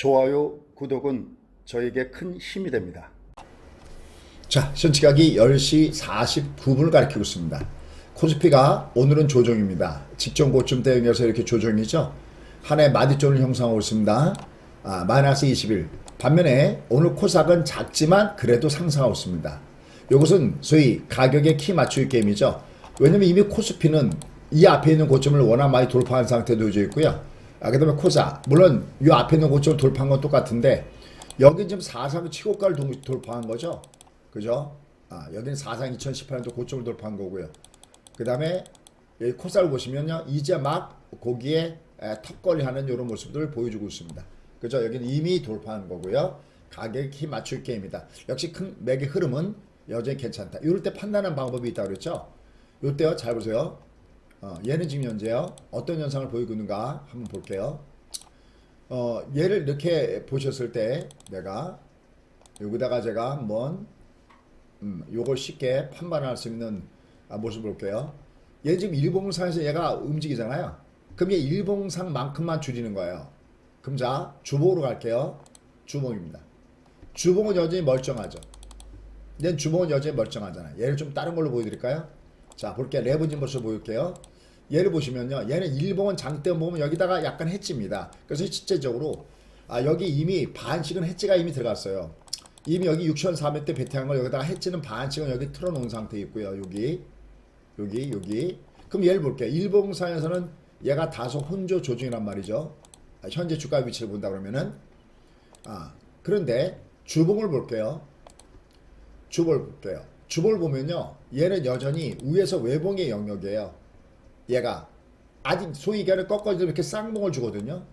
좋아요, 구독은 저에게 큰 힘이 됩니다. 자, 현지각이 10시 49분을 가리키고 있습니다. 코스피가 오늘은 조정입니다. 직전 고점 대응해서 이렇게 조정이죠. 한 해 마디존을 형성하고 있습니다. 아, 마이너스 21. 반면에 오늘 코스닥은 작지만 그래도 상승하고 있습니다. 이것은 소위 가격의 키 맞추기 게임이죠. 왜냐면 이미 코스피는 이 앞에 있는 고점을 워낙 많이 돌파한 상태에 놓여져 있고요. 아, 그 다음에 코사. 물론 이 앞에 있는 고점을 돌파한 건 똑같은데 여기 지금 4상 치고가를 동- 돌파한 거죠. 그죠? 아, 여기는 4상 2018년도 고점을 돌파한 거고요. 그 다음에 여기 코사를 보시면요. 이제 막 거기에 에, 턱걸이 하는 이런 모습들을 보여주고 있습니다. 그죠? 여기는 이미 돌파한 거고요. 가격 힘 맞출 게임이다. 역시 큰 맥의 흐름은 여전히 괜찮다. 이럴 때 판단하는 방법이 있다고 그랬죠? 이때요. 잘 보세요. 어, 얘는 지금 현재요. 어떤 현상을 보이고 있는가 한번 볼게요. 어, 얘를 이렇게 보셨을 때 내가 여기다가 제가 한번 음, 요걸 쉽게 판단할 수 있는 아, 모습을 볼게요. 얘 지금 일봉상에서 얘가 움직이잖아요. 그럼 얘 일봉상만큼만 줄이는 거예요. 그럼 자 주봉으로 갈게요. 주봉입니다. 주봉은 여전히 멀쩡하죠. 얘는 주봉은 여전히 멀쩡하잖아요. 얘를 좀 다른 걸로 보여드릴까요? 자 볼게요. 레버진 모습 보여줄게요. 얘를 보시면요. 얘는 일봉은 장대 보면 여기다가 약간 해지입니다. 그래서 실제적으로 아 여기 이미 반씩은 해지가 이미 들어갔어요. 이미 여기 6,400대 배팅한 걸 여기다가 해지는 반씩은 여기 틀어놓은 상태 있고요. 여기 여기 여기 그럼 얘를 볼게요. 일봉상에서는 얘가 다소 혼조 조정이란 말이죠. 아, 현재 주가 위치를 본다 그러면은 아 그런데 주봉을 볼게요. 주봉을 볼게요. 주봉을 보면요. 얘는 여전히 위에서 외봉의 영역이에요. 얘가 아직 소위 얘기하는 꺾어지면 이렇게 쌍봉을 주거든요.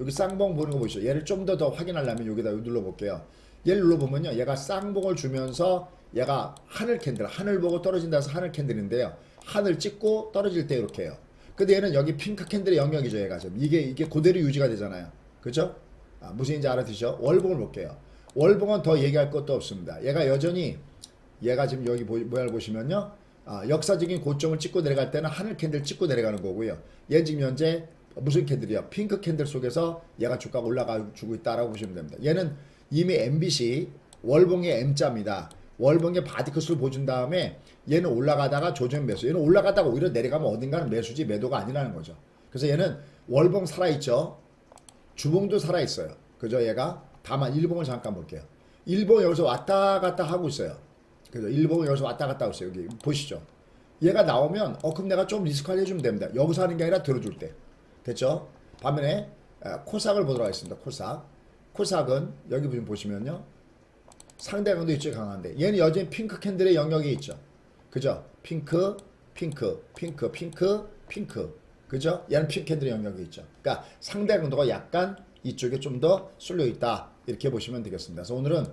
여기 쌍봉 보는 거 보시죠. 얘를 좀 더 더 확인하려면 여기다 눌러볼게요. 얘를 눌러보면요. 얘가 쌍봉을 주면서 얘가 하늘 캔들, 하늘 보고 떨어진다 해서 하늘 캔들인데요. 하늘 찍고 떨어질 때 이렇게 해요. 근데 얘는 여기 핑크 캔들의 영역이죠. 얘가 지금 이게 이게 그대로 유지가 되잖아요. 그죠? 아, 무슨 인지 알아듣죠? 월봉을 볼게요. 월봉은 더 얘기할 것도 없습니다. 얘가 여전히 얘가 지금 여기 보, 모양을 보시면요. 아, 역사적인 고점을 찍고 내려갈 때는 하늘 캔들 찍고 내려가는 거고요. 얘 지금 현재 무슨 캔들이요? 핑크 캔들 속에서 얘가 주가가 올라가 주고 있다라고 보시면 됩니다. 얘는 이미 MBC 월봉의 M자입니다. 월봉의 바디크스를 보여준 다음에 얘는 올라가다가 조정 매수. 얘는 올라가다가 오히려 내려가면 어딘가는 매수지 매도가 아니라는 거죠. 그래서 얘는 월봉 살아있죠. 주봉도 살아있어요. 그죠? 얘가 다만 일봉을 잠깐 볼게요. 일봉 여기서 왔다 갔다 하고 있어요. 그죠? 일봉 여기서 왔다 갔다 하고 있어요. 여기 보시죠. 얘가 나오면 어 그럼 내가 좀 리스크 관리 해주면 됩니다. 여기서 하는 게 아니라 들어줄 때. 됐죠? 반면에 에, 코삭을 보도록 하겠습니다. 코삭. 코삭은 여기 지금 보시면요. 상대 강도 이쪽에 강한데 얘는 여전히 핑크 캔들의 영역이 있죠. 그죠? 핑크, 핑크, 핑크, 핑크, 핑크. 그죠? 얘는 핑크 캔들의 영역이 있죠. 그러니까 상대 강도가 약간 이쪽에 좀 더 쏠려 있다. 이렇게 보시면 되겠습니다. 그래서 오늘은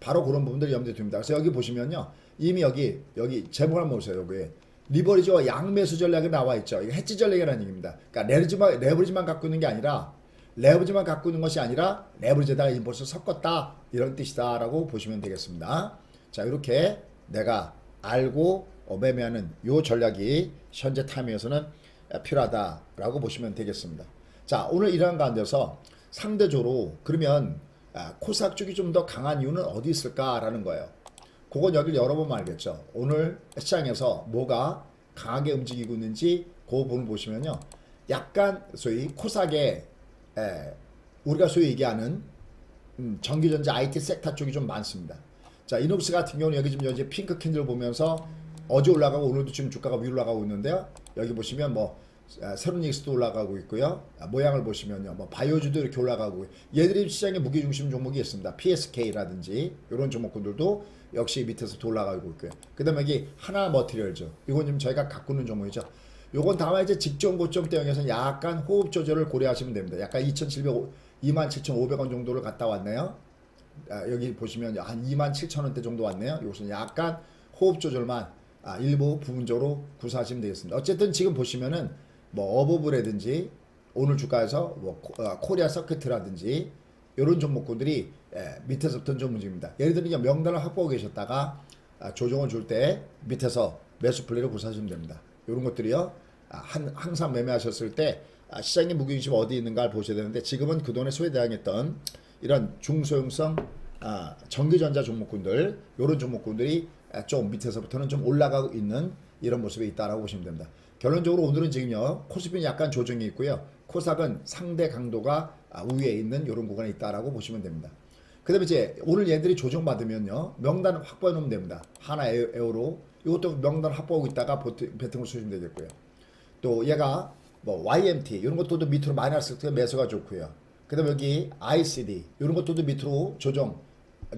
바로 그런 부분들이 염두에 둡니다. 그래서 여기 보시면요. 이미 여기 여기 제목 한번 보세요. 여기 리버리지와 양매수 전략이 나와 있죠. 이거 해지 전략이라는 얘기입니다. 그러니까 레버리지만 레버리지만 갖고 있는 게 아니라 레버리지만 갖고 있는 것이 아니라 레버리지에다가 인버스를 섞었다 이런 뜻이다라고 보시면 되겠습니다. 자 이렇게 내가 알고 어, 매매하는 요 전략이 현재 타임에서는 필요하다라고 보시면 되겠습니다. 자 오늘 이러한 가운데서 상대적으로 그러면 아, 코스닥 쪽이 좀 더 강한 이유는 어디 있을까라는 거예요. 그건 여기를 열어보면 알겠죠. 오늘 시장에서 뭐가 강하게 움직이고 있는지 그 부분 보시면요. 약간 소위 코스닥에 에, 우리가 소위 얘기하는 음, 전기전자 IT 섹터 쪽이 좀 많습니다. 자, 이녹스 같은 경우는 여기 지금 현재 핑크 캔들 보면서 어제 올라가고 오늘도 지금 주가가 위로 올라가고 있는데요. 여기 보시면 뭐 아, 세로닉스도 올라가고 있고요. 아, 모양을 보시면요. 뭐 바이오주도 이렇게 올라가고 얘들이 시장의 무게 중심 종목이 있습니다. PSK라든지 이런 종목군들도 역시 밑에서 또 올라가고 있고요. 그 다음에 여기 하나 머티리얼즈. 이건 지금 저희가 있는 종목이죠. 요건 다만 이제 직전 고점 대응에서 약간 호흡 조절을 고려하시면 됩니다. 약간 2,700 27,500원 정도를 갔다 왔네요. 아, 여기 보시면 한 2만 7천 원대 정도 왔네요. 이것은 약간 호흡 조절만 아, 일부 부분적으로 구사하시면 되겠습니다. 어쨌든 지금 보시면은 뭐 어버브라든지 오늘 주가에서 뭐 코- 어, 코리아 서킷이라든지 이런 종목군들이 예, 밑에서부터 좀 움직입니다. 예를 들면 명단을 확보하고 계셨다가 아, 조정을 줄 때 밑에서 매수 플레이를 구사하시면 됩니다. 이런 것들이요. 아, 한, 항상 매매하셨을 때 아, 시장의 무게중심이 어디 있는가를 보셔야 되는데 지금은 그동안에 소외대항했던 이런 중소형성 아, 전기전자 종목군들 이런 종목군들이 아, 좀 밑에서부터는 좀 올라가고 있는 이런 모습이 있다라고 보시면 됩니다. 결론적으로 오늘은 지금요 코스피는 약간 조정이 있고요 코스닥은 상대 강도가 아, 우위에 있는 이런 구간에 있다라고 보시면 됩니다. 그 다음에 이제 오늘 얘들이 조정받으면요 명단 확보해 놓으면 됩니다. 하나 에어- 에어로 이것도 명단 확보하고 있다가 배팅을 쏘시면 되겠고요. 또 얘가 뭐 YMT 이런 것들도 밑으로 왔을 때 매수가 좋고요. 그 다음에 여기 ICD 이런 것들도 밑으로 조정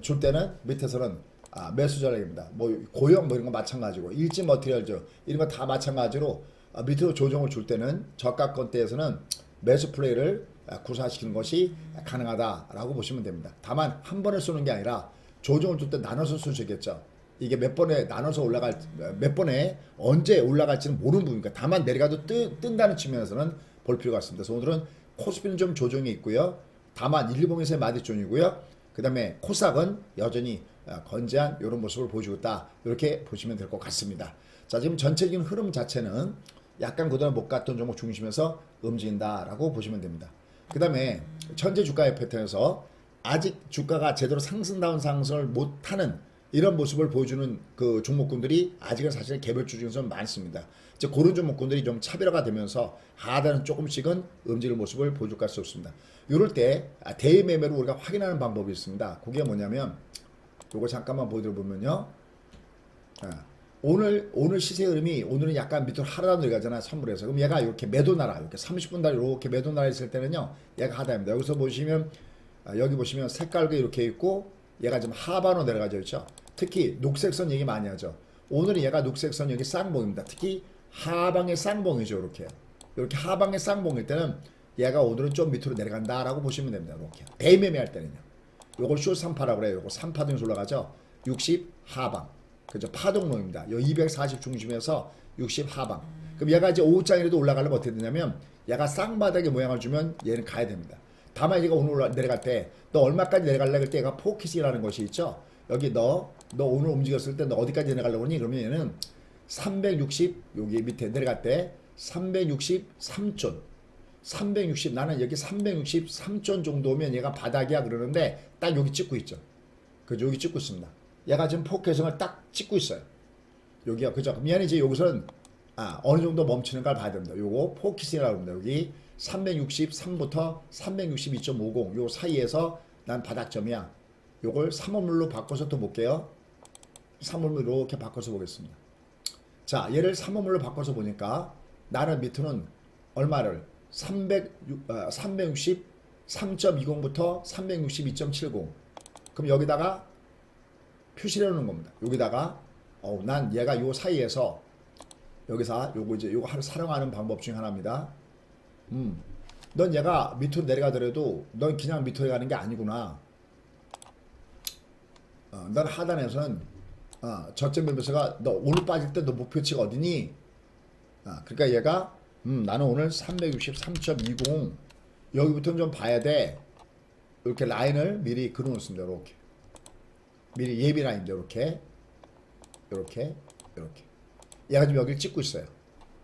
줄 때는 밑에서는 아, 매수 전략입니다. 뭐 고용 뭐 이런 거 마찬가지고 일지 머티리얼즈 이런 거 다 마찬가지로 아, 밑으로 조정을 줄 때는 저가권대에서는 매수 플레이를 아, 구사시키는 것이 가능하다라고 보시면 됩니다. 다만 한 번에 쏘는 게 아니라 조정을 줄 때 나눠서 쏘시겠죠. 이게 몇 번에 나눠서 올라갈 몇 번에 언제 올라갈지는 모르는 부분이니까 다만 내려가도 뜨, 뜬다는 측면에서는 볼 필요가 있습니다. 그래서 오늘은 코스피는 좀 조정이 있고요. 다만 일봉에서의 마디존이고요. 그 다음에 코스닥은 여전히 어, 건재한 이런 모습을 보여주고 있다. 이렇게 보시면 될 것 같습니다. 자 지금 전체적인 흐름 자체는 약간 그동안 못 갔던 종목 중심에서 움직인다라고 보시면 됩니다. 그 다음에 현재 주가의 패턴에서 아직 주가가 제대로 상승다운 상승을 못하는 이런 모습을 보여주는 그 종목군들이 아직은 사실 개별주 중에서 많습니다. 이제 그런 종목군들이 좀 차별화가 되면서 하단은 조금씩은 움직일 모습을 보여줄 수 없습니다. 이럴 때 아, 대의 매매로 우리가 확인하는 방법이 있습니다. 그게 뭐냐면 요거 잠깐만 보여드려보면요. 아, 오늘 오늘 시세 흐름이 오늘은 약간 밑으로 하락으로 내려가잖아 선물에서. 그럼 얘가 이렇게 매도 나라 이렇게 30분 달 이렇게 매도 나라 있을 때는요 얘가 하단입니다. 여기서 보시면 아, 여기 보시면 색깔도 이렇게 있고 얘가 지금 하반으로 내려가죠 그렇죠? 특히 녹색선 얘기 많이 하죠. 오늘은 얘가 녹색선 여기 쌍봉입니다. 특히 하방의 쌍봉이죠 이렇게. 이렇게 하방의 쌍봉일 때는 얘가 오늘은 좀 밑으로 내려간다라고 보시면 됩니다 이렇게. 대매매할 때는요 요걸 숏 3파라고 그래요. 요거 3파 등에서 올라가죠. 60 하방. 그죠? 파동로입니다. 요240 중심에서 60 하방. 그럼 얘가 이제 5장이라도 올라가려면 어떻게 되냐면 얘가 쌍바닥의 모양을 주면 얘는 가야 됩니다. 다만 얘가 오늘 올라, 내려갈 때 너 얼마까지 내려갈래 그럴 때 얘가 포켓이라는 것이 있죠. 여기 너, 너 오늘 움직였을 때 너 어디까지 내려가려고 하니? 그러면 얘는 360 여기 밑에 내려갈 때 363존 360 나는 여기 363점 정도면 얘가 바닥이야 그러는데 딱 여기 찍고 있죠. 그죠? 여기 찍고 있습니다. 얘가 지금 포켓성을 딱 찍고 있어요. 여기요. 그죠? 얘는 이제 여기서는 아, 어느 정도 멈추는 걸 봐야 됩니다. 요거 포켓이라고 합니다. 여기 363부터 362.50 요 사이에서 난 바닥점이야. 요걸 3원물로 바꿔서 또 볼게요. 3원물 이렇게 바꿔서 보겠습니다. 자, 얘를 3원물로 바꿔서 보니까 나는 밑으로는 얼마를 300, 어, 360, 3.20부터 362.70. 그럼 여기다가 표시를 해놓는 겁니다. 여기다가 어, 난 얘가 요 사이에서 여기서 요거 이제 요거 하루 사용하는 방법 중 하나입니다. 음, 넌 얘가 밑으로 내려가더라도 넌 그냥 밑으로 가는 게 아니구나. 어, 넌 하단에서는 어, 저점 매매서가 너 오늘 빠질 때 너 목표치가 어디니? 아, 그러니까 얘가 음, 나는 오늘 363.20 여기부터는 좀 봐야 돼. 이렇게 라인을 미리 그려놓습니다. 이렇게 미리 예비 라인들 이렇게 이렇게 이렇게 얘가 지금 여기를 찍고 있어요.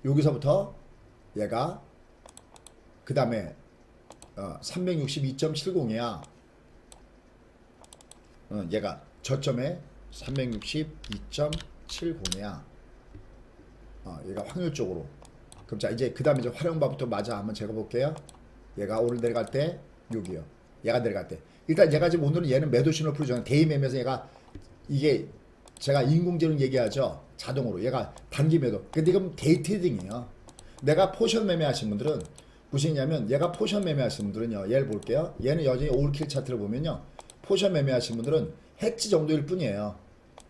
여기서부터 얘가 그 다음에 어, 362.70이야. 어, 얘가 저점에 362.70이야. 어, 얘가 확률적으로. 그럼 자 이제 그 다음에 이제 활용법부터 맞아 한번 제가 볼게요. 얘가 오늘 내려갈 때 6이요. 얘가 내려갈 때 일단 얘가 지금 오늘은 얘는 매도 신호 풀이잖아요. 대이 매매에서 얘가 이게 제가 인공지능 얘기하죠. 자동으로 얘가 단기 매도. 근데 이건 데이 트레이딩이에요. 내가 포션 매매하신 분들은 무엇이냐면 얘가 포션 매매하신 분들은요. 얘를 볼게요. 얘는 여전히 올킬 차트를 보면요. 포션 매매하신 분들은 해치 정도일 뿐이에요.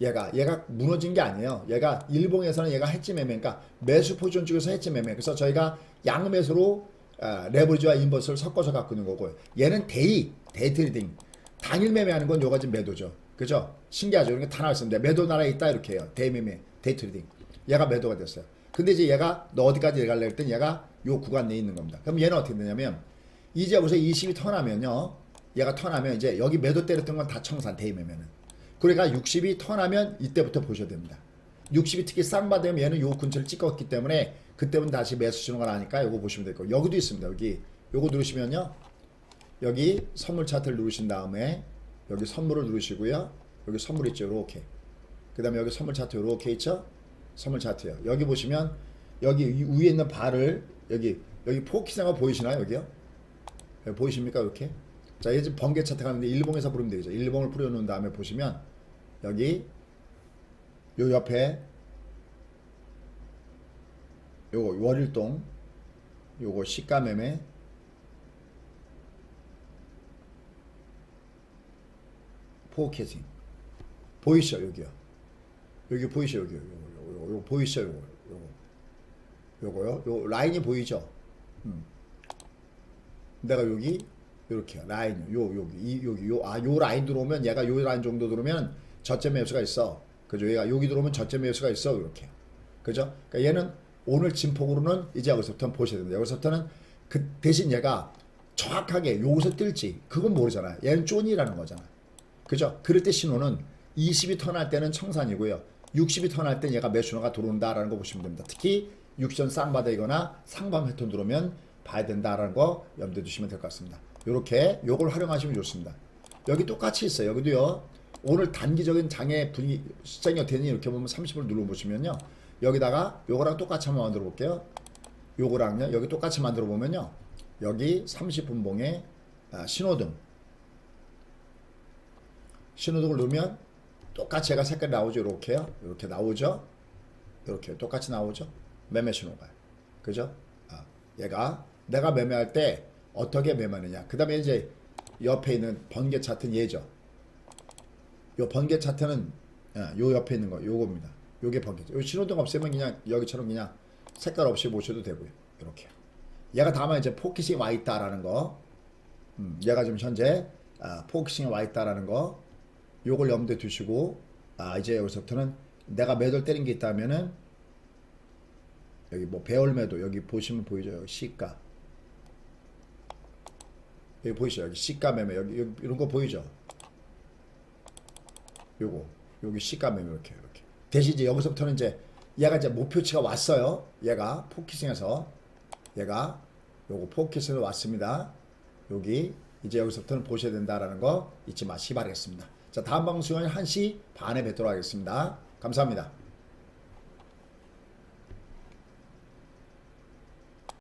얘가 얘가 무너진 게 아니에요. 얘가 일봉에서는 얘가 해치 매매니까 매수 포지션 쪽에서 해치 매매. 그래서 저희가 양 매수로 아, 레버리지와 인버스를 섞어서 갖고 있는 거고 얘는 데이 데이 트레이딩 당일 매매하는 건 요가 지금 매도죠. 그죠? 신기하죠. 이렇게 다 나왔습니다. 매도 나라에 있다 이렇게 해요. 데이 매매, 데이 트레이딩. 얘가 매도가 됐어요. 근데 이제 얘가 너 어디까지 내갈래 했더니 얘가 요 구간 내에 있는 겁니다. 그럼 얘는 어떻게 되냐면 이제 여기서 20이 턴하면요. 얘가 턴하면 이제 여기 매도 때렸던 건 다 청산 데이 매매는. 그러니까 60이 턴하면 이때부터 보셔야 됩니다. 60이 특히 쌍바되면 얘는 요 근처를 찍었기 때문에 그때부터 다시 매수 신호가 나니까 요거 보시면 될 거예요. 여기도 있습니다. 여기 요거 누르시면요. 여기 선물 차트를 누르신 다음에 여기 선물을 누르시고요. 여기 선물 있죠. 이렇게. 그 다음에 여기 선물 차트 이렇게 있죠. 선물 차트요. 여기 보시면 여기 이 위에 있는 발을 여기 여기 포키상가 보이시나요? 여기요? 여기 보이십니까? 이렇게. 자, 이제 번개 차트 가는데 일봉에서 부르면 되겠죠. 일봉을 뿌려놓은 다음에 보시면 여기 요 옆에 요거 월일동 요거 시가매매. 포켓팅 보이시죠 여기요. 여기 보이시죠 여기 요거 요거, 요거, 보이시죠 요거 요거. 요거요? 요 라인이 보이죠? 음. 내가 여기 이렇게 라인 요 여기. 이 여기. 요 아 요 라인 들어오면 얘가 요 라인 정도 들어오면 저점 매수가 있어. 그죠? 얘가 여기 들어오면 저점 매수가 있어. 이렇게. 그죠? 그러니까 얘는 오늘 진폭으로는 이제 여기서부터는 보셔야 됩니다. 여기서부터는 그 대신 얘가 정확하게 여기서 뜰지 그건 모르잖아. 얘는 쪼니라는 거잖아. 그죠? 그럴 때 신호는 20이 턴할 때는 청산이고요. 60이 턴할 때 얘가 매수가 들어온다라는 거 보시면 됩니다. 특히 6전 쌍바닥이거나 상방 패턴 들어오면 봐야 된다라는 거 염두에 두시면 될 것 같습니다. 요렇게 요걸 활용하시면 좋습니다. 여기 똑같이 있어요. 여기도요. 오늘 단기적인 장애 분위기 시장이 어땠니 이렇게 보면 30을 눌러보시면요. 여기다가 요거랑 똑같이 한번 만들어 볼게요. 요거랑요. 여기 똑같이 만들어 보면요. 여기 30분봉에 아, 신호등 신호등을 넣으면 똑같이 얘가 색깔이 나오죠. 이렇게요. 이렇게 나오죠. 이렇게 똑같이 나오죠. 매매 신호가. 그죠? 아, 얘가 내가 매매할 때 어떻게 매매하느냐. 그 다음에 이제 옆에 있는 번개 차트는 얘죠. 요 번개 차트는 아, 요 옆에 있는 거 요겁니다. 요게 번개. 요 신호등 없애면 그냥 여기처럼 그냥 색깔 없이 보셔도 되고요. 이렇게. 얘가 다만 이제 포켓이 와 있다라는 거. 음, 얘가 지금 현재 아, 포커싱에 와 있다라는 거. 요걸 염두에 두시고 아 이제 여기서부터는 내가 매도를 때린 게 있다면은 여기 뭐 배열 매도 여기 보시면 보이죠 여기 시가 여기 보이시죠 여기 시가 매매 여기, 여기 이런 거 보이죠 요거 여기 시가 매매 이렇게 이렇게. 대신 이제 여기서부터는 이제 얘가 이제 목표치가 왔어요. 얘가 포키싱에서 얘가 요거 포켓에서 왔습니다. 여기 이제 여기서부터는 보셔야 된다라는 거 잊지 마시기 바라겠습니다. 자 다음 방송은 1시 반에 뵙도록 하겠습니다. 감사합니다